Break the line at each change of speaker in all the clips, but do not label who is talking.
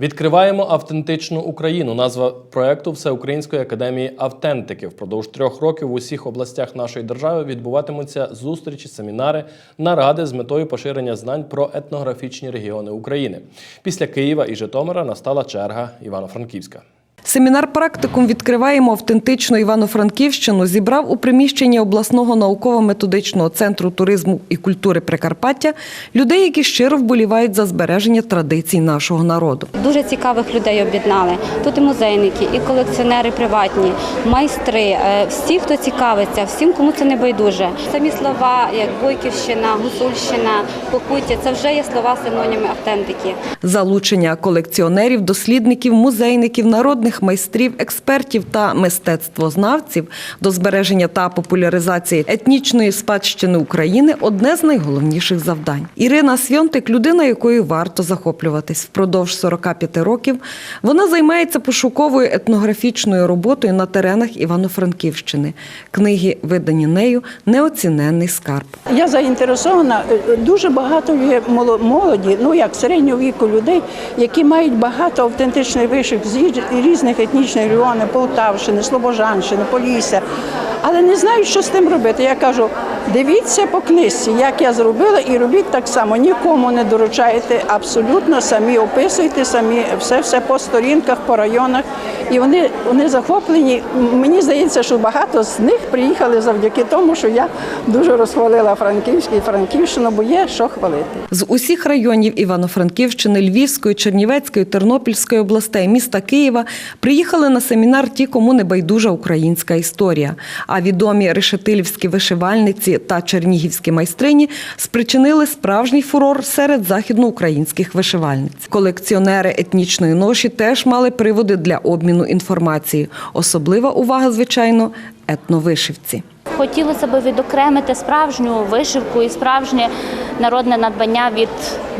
Відкриваємо автентичну Україну. Назва проекту Всеукраїнської академії автентики. Впродовж трьох років в усіх областях нашої держави відбуватимуться зустрічі, семінари, наради з метою поширення знань про етнографічні регіони України. Після Києва і Житомира настала черга Івано-Франківська.
Семінар практикум відкриваємо автентичну Івано-Франківщину зібрав у приміщенні обласного науково-методичного центру туризму і культури Прикарпаття людей, які щиро вболівають за збереження традицій нашого народу.
Дуже цікавих людей об'єднали. Тут і музейники, і колекціонери приватні, майстри, е, всі, хто цікавиться, всім, кому це не байдуже. Самі слова, як Бойківщина, Гусульщина, Покуття, це вже є слова синоніми автентики.
Залучення колекціонерів, дослідників, музейників, народних майстрів, експертів та мистецтвознавців до збереження та популяризації етнічної спадщини України одне з найголовніших завдань. Ірина Свьонтик людина, якою варто захоплюватись. Впродовж 45 років вона займається пошуковою етнографічною роботою на теренах Івано-Франківщини. Книги, видані нею, неоціненний скарб.
Я заінтересована. е, Дуже багато є молоді, ну як середнього віку людей, які мають багато автентичних вишивок з різ- різних етнічних регіонів Полтавщини, Слобожанщини, Полісся, але не знають, що з тим робити. Я кажу, дивіться по книжці, як я зробила, і робіть так само. Нікому не доручайте, абсолютно самі описуйте, самі все, все по сторінках, по районах. І вони, вони захоплені. Мені здається, що багато з них приїхали завдяки тому, що я дуже розхвалила Франківський Франківщину, бо є що хвалити.
З усіх районів Івано-Франківщини, Львівської, Чернівецької, Тернопільської областей, міста Києва приїхали на семінар ті, кому не байдужа українська історія. А відомі решетилівські вишивальниці та чернігівські майстрині спричинили справжній фурор серед західноукраїнських вишивальниць. Колекціонери етнічної ноші теж мали приводи для обміну інформацією. Особлива увага, звичайно, етновишивці.
Хотілося б відокремити справжню вишивку і справжнє народне надбання від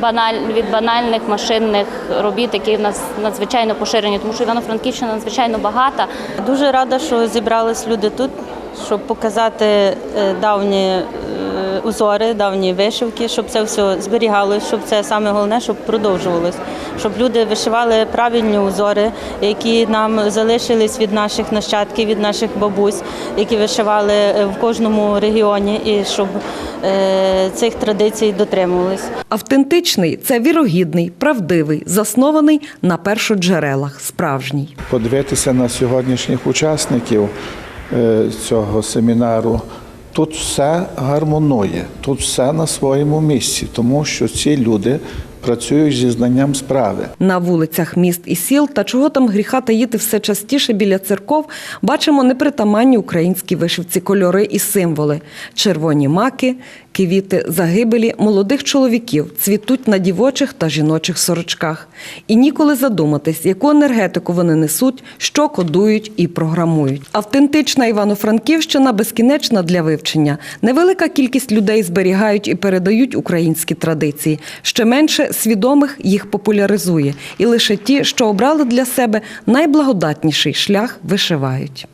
баналь від банальних машинних робіт, які в нас надзвичайно поширені, тому що Івано-Франківщина надзвичайно багата.
Дуже рада, що зібрались люди тут, щоб показати е, давні е, узори, давні вишивки, щоб це все зберігалось, щоб це саме головне, щоб продовжувалось, щоб люди вишивали правильні узори, які нам залишились від наших нащадків, від наших бабусь, які вишивали е, в кожному регіоні, і щоб цих традицій дотримувались.
Автентичний це вірогідний, правдивий, заснований на першоджерелах, справжній.
подивитися на сьогоднішніх учасників цього семінару. Тут все гармонує, тут все на своєму місці, тому що ці люди працюють зі знанням справи.
На вулицях міст і сіл та чого там гріха таїти все частіше біля церков бачимо непритаманні українські вишивці кольори і символи: червоні маки, квіти загибелі молодих чоловіків цвітуть на дівочих та жіночих сорочках. І ніколи задуматись, яку енергетику вони несуть, що кодують і програмують. Автентична Івано-Франківщина безкінечна для вивчення. Невелика кількість людей зберігають і передають українські традиції. Ще менше свідомих їх популяризує, і лише ті, що обрали для себе найблагодатніший шлях, вишивають.